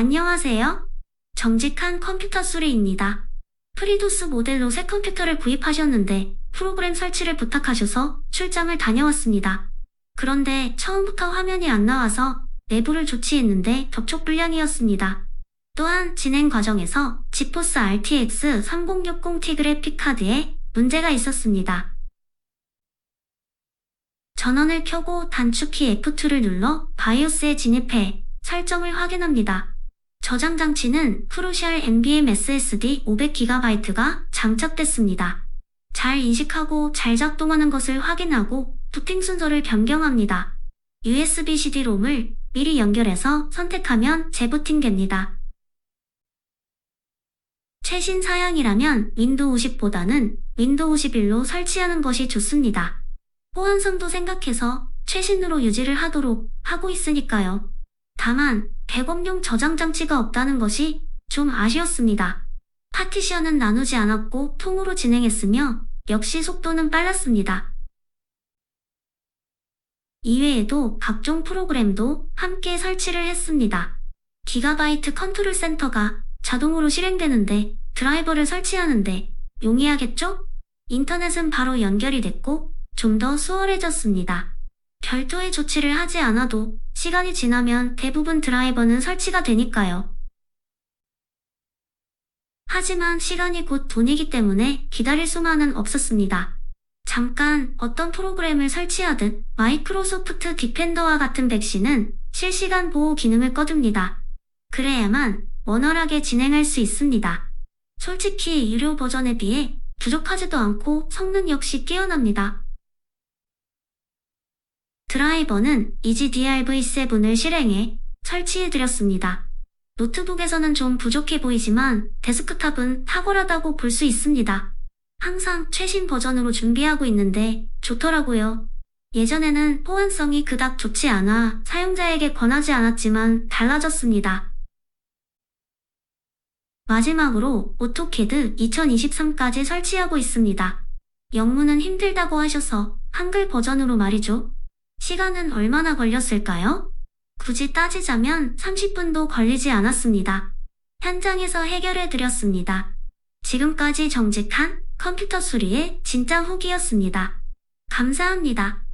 안녕하세요. 정직한 컴퓨터 수리입니다. 프리도스 모델로 새 컴퓨터를 구입하셨는데 프로그램 설치를 부탁하셔서 출장을 다녀왔습니다. 그런데 처음부터 화면이 안 나와서 내부를 조치했는데 접촉 불량이었습니다. 또한 진행 과정에서 지포스 RTX 3060Ti 그래픽 카드에 문제가 있었습니다. 전원을 켜고 단축키 F2를 눌러 바이오스에 진입해 설정을 확인합니다. 저장 장치는 크루셜 NVMe SSD 500GB가 장착됐습니다. 잘 인식하고 잘 작동하는 것을 확인하고 부팅 순서를 변경합니다. USB CD-롬을 미리 연결해서 선택하면 재부팅됩니다. 최신 사양이라면 윈도우 50보다는 윈도우 11로 설치하는 것이 좋습니다. 호환성도 생각해서 최신으로 유지를 하도록 하고 있으니까요. 다만 백업용 저장 장치가 없다는 것이 좀 아쉬웠습니다. 파티션은 나누지 않았고 통으로 진행했으며 역시 속도는 빨랐습니다. 이외에도 각종 프로그램도 함께 설치를 했습니다. 기가바이트 컨트롤 센터가 자동으로 실행되는데 드라이버를 설치하는데 용이하겠죠? 인터넷은 바로 연결이 됐고 좀 더 수월해졌습니다. 별도의 조치를 하지 않아도 시간이 지나면 대부분 드라이버는 설치가 되니까요. 하지만 시간이 곧 돈이기 때문에 기다릴 수만은 없었습니다. 잠깐 어떤 프로그램을 설치하듯 마이크로소프트 디펜더와 같은 백신은 실시간 보호 기능을 꺼둡니다. 그래야만 원활하게 진행할 수 있습니다. 솔직히 유료 버전에 비해 부족하지도 않고 성능 역시 뛰어납니다. 드라이버는 EGDRV7을 실행해 설치해드렸습니다. 노트북에서는 좀 부족해 보이지만 데스크탑은 탁월하다고 볼 수 있습니다. 항상 최신 버전으로 준비하고 있는데 좋더라고요. 예전에는 호환성이 그닥 좋지 않아 사용자에게 권하지 않았지만 달라졌습니다. 마지막으로 오토캐드 2023까지 설치하고 있습니다. 영문은 힘들다고 하셔서 한글 버전으로 말이죠. 시간은 얼마나 걸렸을까요? 굳이 따지자면 30분도 걸리지 않았습니다. 현장에서 해결해 드렸습니다. 지금까지 정직한 컴퓨터 수리의 진짜 후기였습니다. 감사합니다.